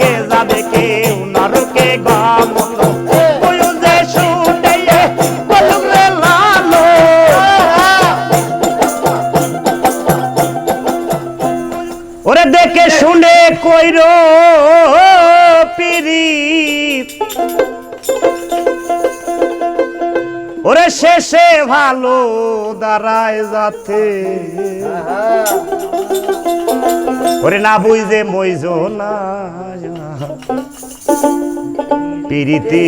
আগে যাবে কেউ নরকে গমন ওরে দেখে শুনে কইর পিরি ওরে শেষে ভালো দাঁড়ায় যাতে। ওরে না বুঝে মইজ না পিরিতে